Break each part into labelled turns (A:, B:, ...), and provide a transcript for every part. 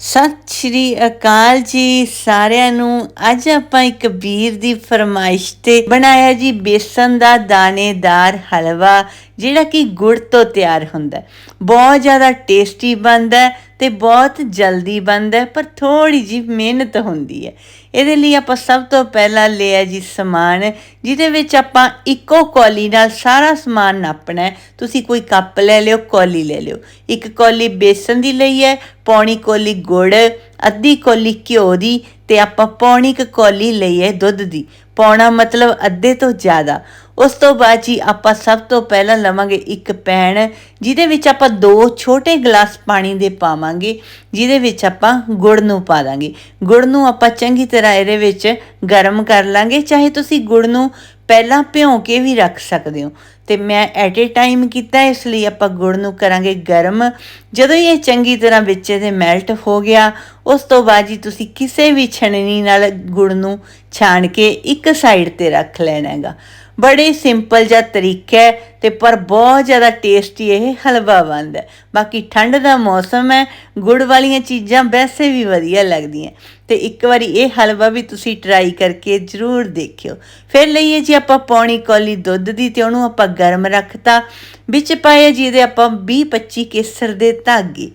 A: ਸਤਿ ਸ਼੍ਰੀ ਅਕਾਲ ਜੀ ਸਾਰਿਆਂ ਨੂੰ। ਅੱਜ ਆਪਾਂ ਇੱਕ ਵੀਰ ਦੀ ਫਰਮਾਇਸ਼ ਤੇ ਬਣਾਇਆ ਜੀ ਬੇਸਨ ਦਾ ਦਾਣੇਦਾਰ ਹਲਵਾ ਜਿਹੜਾ ਕਿ ਗੁੜ ਤੋਂ ਤਿਆਰ ਹੁੰਦਾ ਹੈ। ਬਹੁਤ ਜ਼ਿਆਦਾ ਟੇਸਟੀ ਬਣਦਾ ਹੈ ਤੇ ਬਹੁਤ ਜਲਦੀ ਬਣਦਾ ਹੈ, ਪਰ ਥੋੜੀ ਜੀ ਮਿਹਨਤ ਹੁੰਦੀ ਹੈ। ਇਹਦੇ ਲਈ ਆਪਾਂ ਸਭ ਤੋਂ ਪਹਿਲਾਂ ਲਿਆ ਜੀ ਸਮਾਨ ਜਿਹਦੇ ਵਿੱਚ ਆਪਾਂ ਇੱਕੋ ਕੌਲੀ ਨਾਲ ਸਾਰਾ ਸਮਾਨ ਨਾਪਣਾ ਹੈ। ਤੁਸੀਂ ਕੋਈ ਕੱਪ ਲੈ ਲਿਓ ਕੌਲੀ ਲੈ ਲਿਓ। ਇੱਕ ਕੌਲੀ ਬੇਸਨ ਦੀ ਲਈ ਹੈ ਪੌਣੀ ਕੋਲੀ ਗੁੜ, ਅੱਧੀ ਕੋਲੀ ਘਿਓ ਦੀ ਤੇ ਆਪਾਂ ਪੌਣੀ ਕੁ ਕੌਲੀ ਲਈਏ ਦੁੱਧ ਦੀ। ਪੌਣਾ ਮਤਲਬ ਅੱਧੇ ਤੋਂ ਜ਼ਿਆਦਾ। ਉਸ ਤੋਂ ਬਾਅਦ ਜੀ ਆਪਾਂ ਸਭ ਤੋਂ ਪਹਿਲਾਂ ਲਵਾਂਗੇ ਇੱਕ ਪੈਣ ਜਿਹਦੇ ਵਿੱਚ ਆਪਾਂ ਦੋ ਛੋਟੇ ਗਲਾਸ ਪਾਣੀ ਦੇ ਪਾਵਾਂਗੇ, ਜਿਹਦੇ ਵਿੱਚ ਆਪਾਂ ਗੁੜ ਨੂੰ ਪਾ ਦਾਂਗੇ। ਗੁੜ ਨੂੰ ਆਪਾਂ ਚੰਗੀ ਤਰ੍ਹਾਂ ਇਹਦੇ ਵਿੱਚ ਗਰਮ ਕਰ ਲਾਂਗੇ, ਚਾਹੇ ਤੁਸੀਂ ਗੁੜ ਨੂੰ ਪਹਿਲਾਂ ਭਿਉਂ ਕੇ ਵੀ ਰੱਖ ਸਕਦੇ ਹੋ। ਤੇ ਮੈਂ ਐਟ ਏ ਟਾਈਮ ਕੀਤਾ, ਇਸ ਲਈ ਆਪਾਂ ਗੁੜ ਨੂੰ ਕਰਾਂਗੇ ਗਰਮ। ਜਦੋਂ ਹੀ ਇਹ ਚੰਗੀ ਤਰ੍ਹਾਂ ਵਿੱਚ ਇਹਦੇ ਮੈਲਟ ਹੋ ਗਿਆ, ਉਸ ਤੋਂ ਬਾਅਦ ਜੀ ਤੁਸੀਂ ਕਿਸੇ ਵੀ ਛਣਨੀ ਨਾਲ ਗੁੜ ਨੂੰ ਛਾਣ ਕੇ ਇੱਕ ਸਾਈਡ ਤੇ ਰੱਖ ਲੈਣਾ ਹੈਗਾ। ਬੜੇ ਸਿੰਪਲ ਜਿਹਾ ਤਰੀਕਾ ਹੈ ਤੇ ਪਰ ਬਹੁਤ ਜ਼ਿਆਦਾ ਟੇਸਟੀ ਇਹ ਹਲਵਾ ਬਣਦਾ ਬਾਕੀ ਠੰਡ ਦਾ ਮੌਸਮ ਹੈ, ਗੁੜ ਵਾਲੀਆਂ ਚੀਜ਼ਾਂ ਵੈਸੇ ਵੀ ਵਧੀਆ ਲੱਗਦੀਆਂ ਤੇ ਇੱਕ ਵਾਰੀ ਇਹ ਹਲਵਾ ਵੀ ਤੁਸੀਂ ਟਰਾਈ ਕਰਕੇ ਜ਼ਰੂਰ ਦੇਖਿਓ। ਫਿਰ ਲਈਏ ਜੀ ਆਪਾਂ ਪੌਣੀ ਕੌਲੀ ਦੁੱਧ ਦੀ ਤੇ ਉਹਨੂੰ ਆਪਾਂ ਗਰਮ ਰੱਖਤਾ। ਵਿੱਚ ਪਾਏ ਜੀ ਇਹਦੇ ਆਪਾਂ 20 25 ਕੇਸਰ ਦੇ ਧਾਗੇ।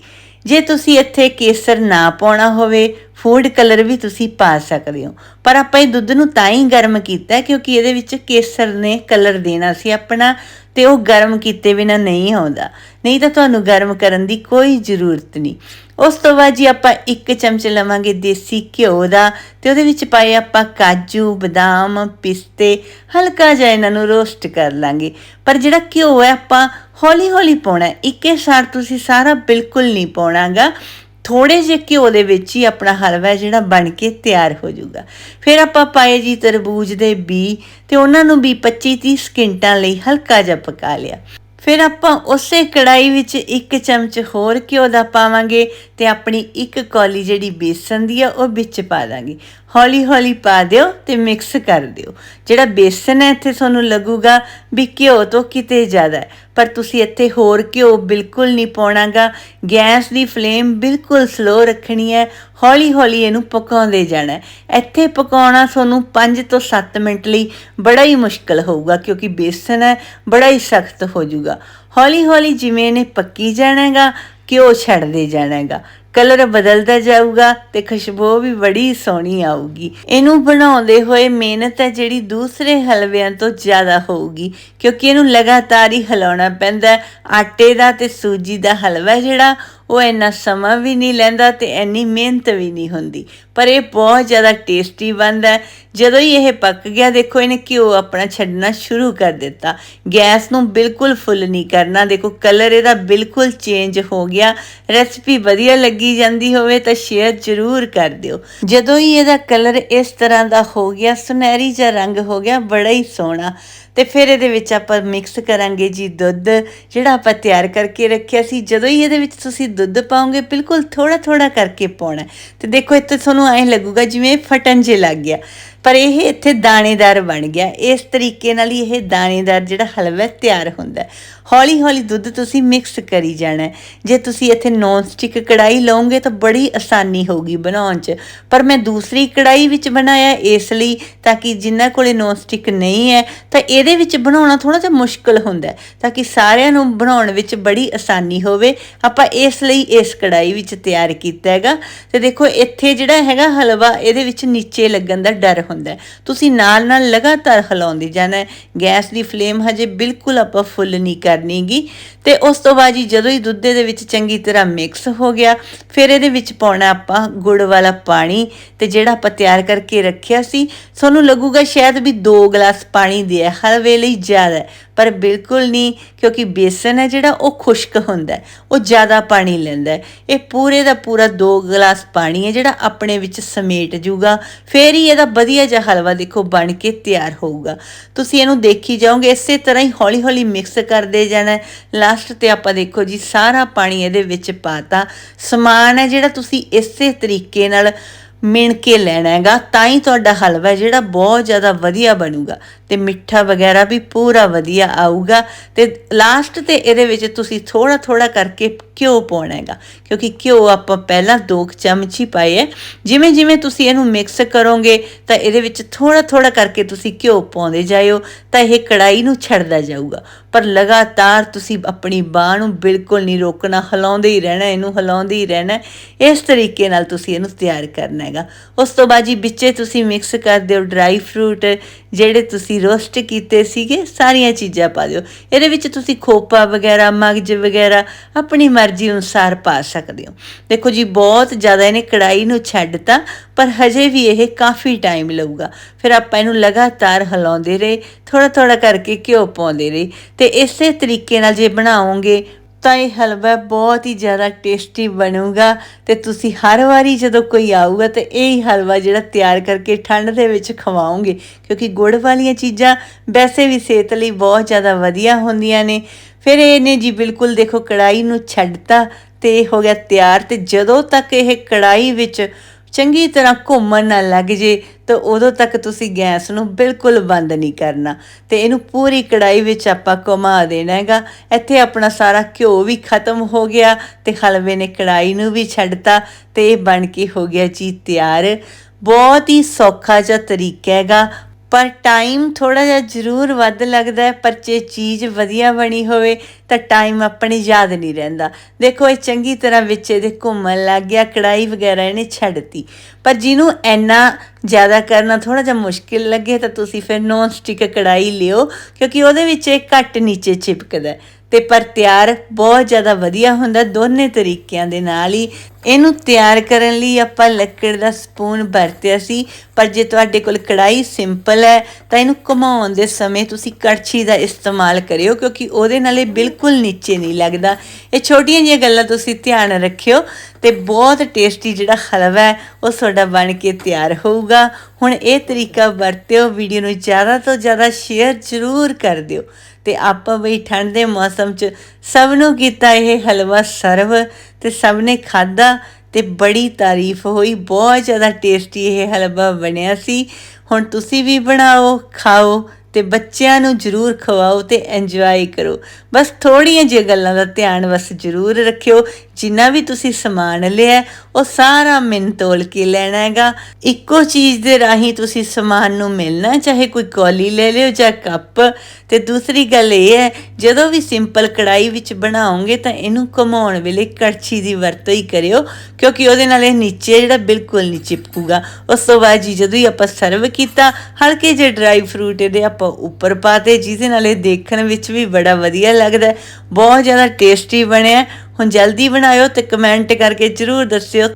A: ਜੇ ਤੁਸੀਂ ਇੱਥੇ ਕੇਸਰ ਨਾ ਪਾਉਣਾ ਹੋਵੇ ਫੂਡ ਕਲਰ ਵੀ ਤੁਸੀਂ ਪਾ ਸਕਦੇ ਹੋ। ਪਰ ਆਪਾਂ ਇਹ ਦੁੱਧ ਨੂੰ ਤਾਂ ਹੀ ਗਰਮ ਕੀਤਾ ਕਿਉਂਕਿ ਇਹਦੇ ਵਿੱਚ ਕੇਸਰ ਨੇ ਕਲਰ ਦੇਣਾ ਸੀ ਆਪਣਾ ਤੇ ਉਹ ਗਰਮ ਕੀਤੇ ਬਿਨਾ ਨਹੀਂ ਆਉਂਦਾ। ਨਹੀਂ ਤਾਂ ਤੁਹਾਨੂੰ ਗਰਮ ਕਰਨ ਦੀ ਕੋਈ ਜ਼ਰੂਰਤ ਨਹੀਂ। ਉਸ ਤੋਂ ਬਾਅਦ ਜੀ ਆਪਾਂ ਇੱਕ ਚਮਚ ਲਵਾਂਗੇ ਦੇਸੀ ਘਿਓ ਦਾ ਤੇ ਉਹਦੇ ਵਿੱਚ ਪਾਏ ਆਪਾਂ ਕਾਜੂ, ਬਦਾਮ, ਪਿਸਤੇ, ਹਲਕਾ ਜਿਹਾ ਇਹਨਾਂ ਨੂੰ ਰੋਸਟ ਕਰ ਲਾਂਗੇ। ਪਰ ਜਿਹੜਾ ਘਿਓ ਹੈ ਆਪਾਂ ਹੌਲੀ ਹੌਲੀ ਪਾਉਣਾ ਹੈ। ਇੱਕੇ ਸਾਰ ਤੁਸੀਂ ਸਾਰਾ ਬਿਲਕੁਲ ਨਹੀਂ ਪਾਉਣਾਗਾ। ਥੋੜੇ ਜਿਹੇ ਘਿਓ ਦੇ ਵਿੱਚ ਹੀ ਆਪਣਾ ਹਲਵਾ ਜਿਹੜਾ ਬਣ ਕੇ ਤਿਆਰ ਹੋ ਜਾਊਗਾ। ਫਿਰ ਆਪਾਂ ਪਾਏ ਜੀ ਤਰਬੂਜ ਦੇ ਬੀ ਤੇ ਉਹਨਾਂ ਨੂੰ ਵੀ 25 30 ਸਕਿੰਟਾਂ ਲਈ ਹਲਕਾ ਜਿਹਾ ਪਕਾ ਲਿਆ। ਫਿਰ ਆਪਾਂ ਉਸੇ ਕੜਾਈ ਵਿੱਚ ਇੱਕ ਚਮਚ ਹੋਰ ਘਿਓ ਦਾ ਪਾਵਾਂਗੇ ਤੇ ਆਪਣੀ ਇੱਕ ਕੌਲੀ ਜਿਹੜੀ ਬੇਸਨ ਦੀ ਆ, ਉਹ ਵਿੱਚ ਪਾ ਦਾਂਗੇ। ਹੌਲੀ ਹੌਲੀ ਪਾ ਦਿਓ ਤੇ ਮਿਕਸ ਕਰ ਦਿਓ। ਜਿਹੜਾ ਬੇਸਨ ਹੈ, ਇੱਥੇ ਤੁਹਾਨੂੰ ਲੱਗੂਗਾ ਵੀ ਘਿਓ ਤੋਂ ਕਿਤੇ ਜ਼ਿਆਦਾ ਹੈ। ਪਰ ਤੁਸੀਂ ਇੱਥੇ ਹੋਰ ਘਿਓ ਬਿਲਕੁਲ ਨਹੀਂ ਪਾਉਣਾਗਾ। ਗੈਸ ਦੀ ਫਲੇਮ ਬਿਲਕੁਲ ਸਲੋ ਰੱਖਣੀ ਹੈ ਹੌਲੀ ਹੌਲੀ ਇਹਨੂੰ ਪਕਾਉਂਦੇ ਜਾਣਾ। ਇੱਥੇ ਪਕਾਉਣਾ ਤੁਹਾਨੂੰ 5 ਤੋਂ 7 ਮਿੰਟ ਲਈ ਬੜਾ ਹੀ ਮੁਸ਼ਕਲ ਹੋਊਗਾ, ਕਿਉਂਕਿ ਬੇਸਨ ਹੈ, ਬੜਾ ਹੀ ਸਖਤ ਹੋ ਜਾਊਗਾ। ਹੌਲੀ ਹੌਲੀ ਜਿਵੇਂ ਇਹਨੇ ਪੱਕੀ ਜਾਣਾਗਾ, ਘਿਓ ਛੱਡਦੇ ਜਾਣਾਗਾ। ਕਲਰ ਬਦਲਦਾ ਜਾਊਗਾ ਤੇ ਖੁਸ਼ਬੂ ਵੀ ਬੜੀ ਸੋਹਣੀ ਆਊਗੀ। ਇਹਨੂੰ ਬਣਾਉਂਦੇ ਹੋਏ ਮਿਹਨਤ ਹੈ ਜਿਹੜੀ ਦੂਸਰੇ ਹਲਵਿਆਂ ਤੋਂ ਜ਼ਿਆਦਾ ਹੋਊਗੀ, ਕਿਉਂਕਿ ਇਹਨੂੰ ਲਗਾਤਾਰ ਹੀ ਹਿਲਾਉਣਾ ਪੈਂਦਾ ਆਟੇ ਦਾ ਤੇ ਸੂਜੀ ਦਾ ਹਲਵਾ ਜਿਹੜਾ ਉਹ ਇੰਨਾ ਸਮਾਂ ਵੀ ਨਹੀਂ ਲੈਂਦਾ ਤੇ ਇੰਨੀ ਮਿਹਨਤ ਵੀ ਨਹੀਂ ਹੁੰਦੀ। ਪਰ ਇਹ ਬਹੁਤ ਜ਼ਿਆਦਾ ਟੇਸਟੀ ਬਣਦਾ ਜਦੋਂ ਹੀ ਇਹ ਪੱਕ ਗਿਆ, ਦੇਖੋ ਇਹਨੇ ਘਿਓ ਆਪਣਾ ਛੱਡਣਾ ਸ਼ੁਰੂ ਕਰ ਦਿੱਤਾ। ਗੈਸ ਨੂੰ ਬਿਲਕੁਲ ਫੁੱਲ ਨਹੀਂ ਕਰਨਾ। ਦੇਖੋ, ਕਲਰ ਇਹਦਾ ਬਿਲਕੁਲ ਚੇਂਜ ਹੋ ਗਿਆ। ਰੈਸਪੀ ਵਧੀਆ ਲੱਗੀ ਜਾਂਦੀ ਹੋਵੇ ਤਾਂ ਸ਼ੇਅਰ ਜ਼ਰੂਰ ਕਰ ਦਿਓ। ਜਦੋਂ ਹੀ ਇਹਦਾ ਕਲਰ ਇਸ ਤਰ੍ਹਾਂ ਦਾ ਹੋ ਗਿਆ, ਸੁਨਹਿਰੀ ਜਿਹਾ ਰੰਗ ਹੋ ਗਿਆ, ਬੜਾ ਹੀ ਸੋਹਣਾ। ਤੇ ਫਿਰ ਇਹਦੇ ਵਿੱਚ ਆਪਾਂ ਮਿਕਸ ਕਰਾਂਗੇ ਜੀ ਦੁੱਧ, ਜਿਹੜਾ ਆਪਾਂ ਤਿਆਰ ਕਰਕੇ ਰੱਖਿਆ ਸੀ। ਜਦੋਂ ਹੀ ਇਹਦੇ ਵਿੱਚ ਤੁਸੀਂ ਦੁੱਧ ਪਾਉਂਗੇ, ਬਿਲਕੁਲ ਥੋੜਾ ਥੋੜਾ ਕਰਕੇ ਪਾਉਣਾ। ਹੈ। ਤੇ ਦੇਖੋ, ਇੱਥੇ ਤੁਹਾਨੂੰ ਐਂ ਲੱਗੂਗਾ ਜਿਵੇਂ ਫਟਣ ਜੇ ਲੱਗ ਗਿਆ। ਪਰ ਇਹ ਇੱਥੇ ਦਾਣੇਦਾਰ ਬਣ ਗਿਆ। ਇਸ ਤਰੀਕੇ ਨਾਲ ਹੀ ਇਹ ਦਾਣੇਦਾਰ ਜਿਹੜਾ ਹਲਵਾ ਤਿਆਰ ਹੁੰਦਾ। ਹੌਲੀ ਹੌਲੀ ਦੁੱਧ ਤੁਸੀਂ ਮਿਕਸ ਕਰੀ ਜਾਣਾ। ਜੇ ਤੁਸੀਂ ਇੱਥੇ ਨੌਨ ਸਟਿਕ ਕੜਾਈ ਲਓਗੇ ਤਾਂ ਬੜੀ ਆਸਾਨੀ ਹੋਊਗੀ ਬਣਾਉਣ 'ਚ। ਪਰ ਮੈਂ ਦੂਸਰੀ ਕੜਾਈ ਵਿੱਚ ਬਣਾਇਆ ਇਸ ਲਈ, ਤਾਂ ਕਿ ਜਿਨ੍ਹਾਂ ਕੋਲੇ ਨੌਨ ਸਟਿਕ ਨਹੀਂ ਹੈ, ਤਾਂ ਇਹਦੇ ਵਿੱਚ ਬਣਾਉਣਾ ਥੋੜਾ ਜਿਹਾ ਮੁਸ਼ਕਲ ਹੁੰਦਾ। ਤਾਂ ਕਿ ਸਾਰਿਆਂ ਨੂੰ ਬਣਾਉਣ ਵਿੱਚ ਬੜੀ ਆਸਾਨੀ ਹੋਵੇ। ਆਪਾਂ ਇਸ ਲਈ ਇਸ ਕੜਾਈ ਵਿੱਚ ਤਿਆਰ ਕੀਤਾ ਹੈਗਾ। ਤੇ ਦੇਖੋ, ਇੱਥੇ ਜਿਹੜਾ ਹੈਗਾ ਹਲਵਾ, ਇਹਦੇ ਵਿੱਚ ਨੀਚੇ ਲੱਗਣ ਦਾ ਡਰ ਹੁੰਦਾ ਤੁਸੀਂ ਨਾਲ ਨਾਲ ਲਗਾਤਾਰ ਹਿਲਾਉਂਦੇ ਜਾਣਾ ਗੈਸ ਦੀ ਫਲੇਮ ਹਜੇ ਬਿਲਕੁਲ ਆਪਾਂ ਫੁੱਲ ਨਹੀਂ ਕਰਨੀਗੀ ਤੇ ਉਸ ਤੋਂ ਬਾਅਦ ਜੀ ਜਦੋਂ ਹੀ ਦੁੱਧ ਦੇ ਵਿੱਚ ਚੰਗੀ ਤਰ੍ਹਾਂ ਮਿਕਸ ਹੋ ਗਿਆ, ਫਿਰ ਇਹਦੇ ਵਿੱਚ ਪਾਉਣਾ ਆਪਾਂ ਗੁੜ ਵਾਲਾ ਪਾਣੀ ਤੇ ਜਿਹੜਾ ਆਪਾਂ ਤਿਆਰ ਕਰਕੇ ਰੱਖਿਆ ਸੀ। ਤੁਹਾਨੂੰ ਲੱਗੂਗਾ ਸ਼ਾਇਦ ਵੀ 2 ਗਲਾਸ ਪਾਣੀ ਦੇ ਹਲਵੇ ਲਈ ਜ਼ਿਆਦਾ ਪਰ ਬਿਲਕੁਲ ਨਹੀਂ, ਕਿਉਂਕਿ ਬੇਸਨ ਹੈ ਜਿਹੜਾ, ਉਹ ਖੁਸ਼ਕ ਹੁੰਦਾ ਹੈ, ਉਹ ਜ਼ਿਆਦਾ ਪਾਣੀ ਲੈਂਦਾ ਹੈ। ਇਹ ਪੂਰੇ ਦਾ ਪੂਰਾ 2 ਗਲਾਸ ਪਾਣੀ ਹੈ ਜਿਹੜਾ ਆਪਣੇ ਵਿੱਚ ਸਮੇਟ ਜੂਗਾ, ਫੇਰ ਹੀ ਇਹਦਾ ਵਧੀਆ ਜਿਹਾ ਹਲਵਾ ਦੇਖੋ ਬਣ ਕੇ ਤਿਆਰ ਹੋਊਗਾ। ਤੁਸੀਂ ਇਹਨੂੰ ਦੇਖੀ ਜਾਓਗੇ, ਇਸੇ ਤਰ੍ਹਾਂ ਹੀ ਹੌਲੀ ਹੌਲੀ ਮਿਕਸ ਕਰਦੇ ਜਾਣਾ ਲਾਸਟ ਤੇ ਆਪਾਂ ਦੇਖੋ ਜੀ, ਸਾਰਾ ਪਾਣੀ ਇਹਦੇ ਵਿੱਚ ਪਾਤਾ। ਸਮਾਨ ਹੈ ਜਿਹੜਾ ਤੁਸੀਂ ਇਸੇ ਤਰੀਕੇ ਨਾਲ ਮਿਣ ਕੇ ਲੈਣਾ ਹੈਗਾ, ਤਾਂ ਹੀ ਤੁਹਾਡਾ ਹਲਵਾ ਜਿਹੜਾ ਬਹੁਤ ਜ਼ਿਆਦਾ ਵਧੀਆ ਬਣੂਗਾ ਤੇ ਮਿੱਠਾ ਵਗੈਰਾ ਵੀ ਪੂਰਾ ਵਧੀਆ ਆਊਗਾ ਤੇ ਲਾਸਟ ਤੇ ਇਹਦੇ ਵਿੱਚ ਤੁਸੀਂ ਥੋੜਾ ਥੋੜਾ ਕਰਕੇ ਘਿਓ ਪਾਉਣਾ ਹੈਗਾ, ਕਿਉਂਕਿ ਘਿਓ ਆਪਾਂ ਪਹਿਲਾਂ 2 ਚਮਚ ਹੀ ਪਾਏ ਹੈ। ਜਿਵੇਂ ਜਿਵੇਂ ਤੁਸੀਂ ਇਹਨੂੰ ਮਿਕਸ ਕਰੋਗੇ ਤਾਂ ਇਹਦੇ ਵਿੱਚ ਥੋੜਾ ਥੋੜਾ ਕਰਕੇ ਤੁਸੀਂ ਘਿਓ ਪਾਉਂਦੇ ਜਾਇਓ, ਤਾਂ ਇਹ ਕੜਾਈ ਨੂੰ ਛੱਡਦਾ ਜਾਊਗਾ। ਪਰ ਲਗਾਤਾਰ ਤੁਸੀਂ ਆਪਣੀ ਬਾਹ ਨੂੰ ਬਿਲਕੁਲ ਨਹੀਂ ਰੋਕਣਾ, ਹਿਲਾਉਂਦੇ ਹੀ ਰਹਿਣਾ, ਇਹਨੂੰ ਹਿਲਾਉਂਦੇ ਹੀ ਰਹਿਣਾ, ਇਸ ਤਰੀਕੇ ਨਾਲ ਤੁਸੀਂ ਇਹਨੂੰ ਤਿਆਰ ਕਰਨਾ ਹੈਗਾ। ਉਸ ਤੋਂ ਬਾਅਦ ਜੀ ਵਿੱਚੇ ਤੁਸੀਂ ਮਿਕਸ ਕਰ ਦਿਓ ਡਰਾਈ ਫਰੂਟ ਜਿਹੜੇ ਤੁਸੀਂ ਰੋਸਟ ਕੀਤੇ ਸੀਗੇ, ਸਾਰੀਆਂ ਚੀਜ਼ਾਂ ਪਾ ਦਿਓ। ਇਹਦੇ ਵਿੱਚ ਤੁਸੀਂ ਖੋਪਾ ਵਗੈਰਾ, ਮਗਜ ਵਗੈਰਾ, ਆਪਣੀ ਮਰਜ਼ੀ ਅਨੁਸਾਰ ਪਾ ਸਕਦੇ ਹੋ। ਦੇਖੋ ਜੀ, ਬਹੁਤ ਜ਼ਿਆਦਾ ਇਹਨੇ ਕੜਾਈ ਨੂੰ ਛੱਡਤਾ ਪਰ ਹਜੇ ਵੀ ਇਹ ਕਾਫੀ ਟਾਈਮ ਲਊਗਾ। ਫਿਰ ਆਪਾਂ ਇਹਨੂੰ ਲਗਾਤਾਰ ਹਿਲਾਉਂਦੇ ਰਹੇ ਥੋੜਾ ਥੋੜਾ ਕਰਕੇ ਘਿਓ ਪਾਉਂਦੇ ਰਹੇ। ਤੇ ਇਸੇ ਤਰੀਕੇ ਨਾਲ ਜੇ ਬਣਾਓਗੇ, ਤਾਂ ਇਹ ਹਲਵਾ ਬਹੁਤ ਹੀ ਜ਼ਿਆਦਾ ਟੇਸਟੀ ਬਣੂਗਾ। ਤੇ ਤੁਸੀਂ ਹਰ ਵਾਰੀ ਜਦੋਂ ਕੋਈ ਆਊਗਾ, ਤੇ ਇਹ ਹੀ ਹਲਵਾ ਜਿਹੜਾ ਤਿਆਰ ਕਰਕੇ ਠੰਡ ਦੇ ਵਿੱਚ ਖਵਾਓਗੇ। ਕਿਉਂਕਿ ਗੁੜ ਵਾਲੀਆਂ ਚੀਜ਼ਾਂ ਵੈਸੇ ਵੀ ਸਿਹਤ ਲਈ ਬਹੁਤ ਜ਼ਿਆਦਾ ਵਧੀਆ ਹੁੰਦੀਆਂ ਨੇ। ਫਿਰ ਇਹਨੇ ਜੀ ਬਿਲਕੁਲ ਦੇਖੋ ਕੜਾਈ ਨੂੰ ਛੱਡਤਾ ਤੇ ਇਹ ਹੋ ਗਿਆ ਤਿਆਰ। ਤੇ ਜਦੋਂ ਤੱਕ ਇਹ ਕੜਾਈ ਵਿੱਚ ਚੰਗੀ ਤਰ੍ਹਾਂ ਘੁੰਮਣ ਨਾ ਲੱਗ ਜੇ, ਤਾਂ ਉਦੋਂ ਤੱਕ ਤੁਸੀਂ ਗੈਸ ਨੂੰ ਬਿਲਕੁਲ ਬੰਦ ਨਹੀਂ ਕਰਨਾ। ਤੇ ਇਹਨੂੰ ਪੂਰੀ ਕੜਾਈ ਵਿੱਚ ਆਪਾਂ ਘੁਮਾ ਦੇਣਾ ਹੈਗਾ। ਇੱਥੇ ਆਪਣਾ ਸਾਰਾ ਘਿਓ ਵੀ ਖਤਮ ਹੋ ਗਿਆ ਤੇ ਹਲਵੇ ਨੇ ਕੜਾਈ ਨੂੰ ਵੀ ਛੱਡਤਾ ਤੇ ਇਹ ਬਣ ਕੇ ਹੋ ਗਿਆ ਜੀ ਤਿਆਰ। ਬਹੁਤ ਹੀ ਸੌਖਾ ਜਿਹਾ ਤਰੀਕਾ ਹੈਗਾ। ਪਰ ਟਾਈਮ ਥੋੜਾ ਜਿਹਾ ਜ਼ਰੂਰ ਵੱਧ ਲੱਗਦਾ ਹੈ, ਪਰ ਜੇ ਚੀਜ਼ ਵਧੀਆ ਬਣੀ ਹੋਵੇ, ਤਾਂ ਟਾਈਮ ਆਪਣੇ ਯਾਦ ਨਹੀਂ ਰਹਿੰਦਾ। ਦੇਖੋ, ਇਹ ਚੰਗੀ ਤਰ੍ਹਾਂ ਵਿੱਚ ਇਹਦੇ ਘੁੰਮਣ ਲੱਗ ਗਿਆ ਕੜਾਈ ਵਗੈਰਾ ਇਹਨੇ ਛੱਡਤੀ। ਪਰ ਜਿਹਨੂੰ ਐਨਾ ਜ਼ਿਆਦਾ ਕਰਨਾ ਥੋੜਾ ਜਿਹਾ ਮੁਸ਼ਕਿਲ ਲੱਗੇ, ਤਾਂ ਤੁਸੀਂ ਫਿਰ ਨੌਨ ਸਟਿਕ ਕੜਾਈ ਲਿਓ, ਕਿਉਂਕਿ ਉਹਦੇ ਵਿੱਚ ਇਹ ਘੱਟ ਨੀਚੇ ਚਿਪਕਦਾ ਹੈ। ਤੇ ਪਰ ਤਿਆਰ ਬਹੁਤ ਜ਼ਿਆਦਾ ਵਧੀਆ ਹੁੰਦਾ, ਦੋਨੇ ਤਰੀਕਿਆਂ ਦੇ ਨਾਲ ਹੀ। ਇਹਨੂੰ ਤਿਆਰ ਕਰਨ ਲਈ ਆਪਾਂ ਲੱਕੜ ਦਾ ਸਪੂਨ ਵਰਤਿਆ ਸੀ, ਪਰ ਜੇ ਤੁਹਾਡੇ ਕੋਲ ਕੜਾਈ ਸਿੰਪਲ ਹੈ, ਤਾਂ ਇਹਨੂੰ ਘੁਮਾਉਣ ਦੇ ਸਮੇਂ ਤੁਸੀਂ ਕੜਛੀ ਦਾ ਇਸਤੇਮਾਲ ਕਰਿਓ, ਕਿਉਂਕਿ ਉਹਦੇ ਨਾਲ ਇਹ ਬਿਲਕੁਲ ਨੀਚੇ ਨਹੀਂ ਲੱਗਦਾ। ਇਹ ਛੋਟੀਆਂ ਜਿਹੀਆਂ ਗੱਲਾਂ ਤੁਸੀਂ ਧਿਆਨ ਰੱਖਿਓ ਤੇ ਬਹੁਤ ਟੇਸਟੀ ਜਿਹੜਾ ਹਲਵਾ ਹੈ, ਉਹ ਤੁਹਾਡਾ ਬਣ ਕੇ ਤਿਆਰ ਹੋਊਗਾ। ਹੁਣ ਇਹ ਤਰੀਕਾ ਵਰਤਿਓ, ਵੀਡੀਓ ਨੂੰ ਜ਼ਿਆਦਾ ਤੋਂ ਜ਼ਿਆਦਾ ਸ਼ੇਅਰ ਜ਼ਰੂਰ ਕਰ ਦਿਓ। ਤੇ ਆਪਾਂ ਬਈ ਠੰਡ ਦੇ ਮੌਸਮ 'ਚ ਸਭ ਨੂੰ ਕੀਤਾ ਇਹ ਹਲਵਾ ਸਰਵ ਤੇ ਸਭ ਨੇ ਖਾਦਾ ਤੇ ਬੜੀ ਤਾਰੀਫ ਹੋਈ। ਬਹੁਤ ਜ਼ਿਆਦਾ ਟੇਸਟੀ ਇਹ ਹਲਵਾ ਬਣਿਆ ਸੀ। ਹੁਣ ਤੁਸੀਂ ਵੀ ਬਣਾਓ, ਖਾਓ। ਤੇ ਬੱਚਿਆਂ ਨੂੰ ਜ਼ਰੂਰ ਖਵਾਓ ਤੇ ਇੰਜੋਏ ਕਰੋ। ਬਸ ਥੋੜੀਆਂ ਜਿਹੀਆਂ ਗੱਲਾਂ ਦਾ ਧਿਆਨ ਬਸ ਜ਼ਰੂਰ ਰੱਖਿਓ। ਜਿੰਨਾ ਵੀ ਤੁਸੀਂ ਸਮਾਨ ਲਿਆ, ਉਹ ਸਾਰਾ ਮਿਣ ਤੋਲ ਕੇ ਲੈਣਾ ਹੈਗਾ। ਇੱਕੋ ਚੀਜ਼ ਦੇ ਰਾਹੀਂ ਤੁਸੀਂ ਸਮਾਨ ਨੂੰ ਮਿਲਣਾ, ਚਾਹੇ ਕੋਈ ਕੌਲੀ ਲੈ ਲਿਓ ਜਾਂ ਕੱਪ। ਤੇ ਦੂਸਰੀ ਗੱਲ ਇਹ ਹੈ, ਜਦੋਂ ਵੀ ਸਿੰਪਲ ਕੜਾਈ ਵਿੱਚ ਬਣਾਓਗੇ ਤਾਂ ਇਹਨੂੰ ਘੁਮਾਉਣ ਵੇਲੇ ਕੜਛੀ ਦੀ ਵਰਤੋਂ ਹੀ ਕਰਿਓ, ਕਿਉਂਕਿ ਉਹਦੇ ਨਾਲ ਇਹ ਨੀਚੇ ਜਿਹੜਾ ਬਿਲਕੁਲ ਨਹੀਂ ਚਿਪਕੂਗਾ। ਉਸ ਤੋਂ ਬਾਅਦ ਜੀ ਜਦੋਂ ਹੀ ਆਪਾਂ ਸਰਵ ਕੀਤਾ, ਹਲਕੇ ਜਿਹੇ ਡਰਾਈ ਫਰੂਟ ਇਹਦੇ ਆਪਾਂ ਉੱਪਰ ਪਾਤੇ ਜਿਹਦੇ ਨਾਲ ਇਹ ਦੇਖਣ ਵਿੱਚ ਵੀ ਬੜਾ ਵਧੀਆ ਲੱਗਦਾ ਬਹੁਤ ਜ਼ਿਆਦਾ ਟੇਸਟੀ ਬਣਿਆ ਹੁਣ ਜਲਦੀ ਬਣਾਇਓ ਤੇ ਕਮੈਂਟ ਕਰਕੇ ਜਰੂਰ ਦੱਸਿਓ।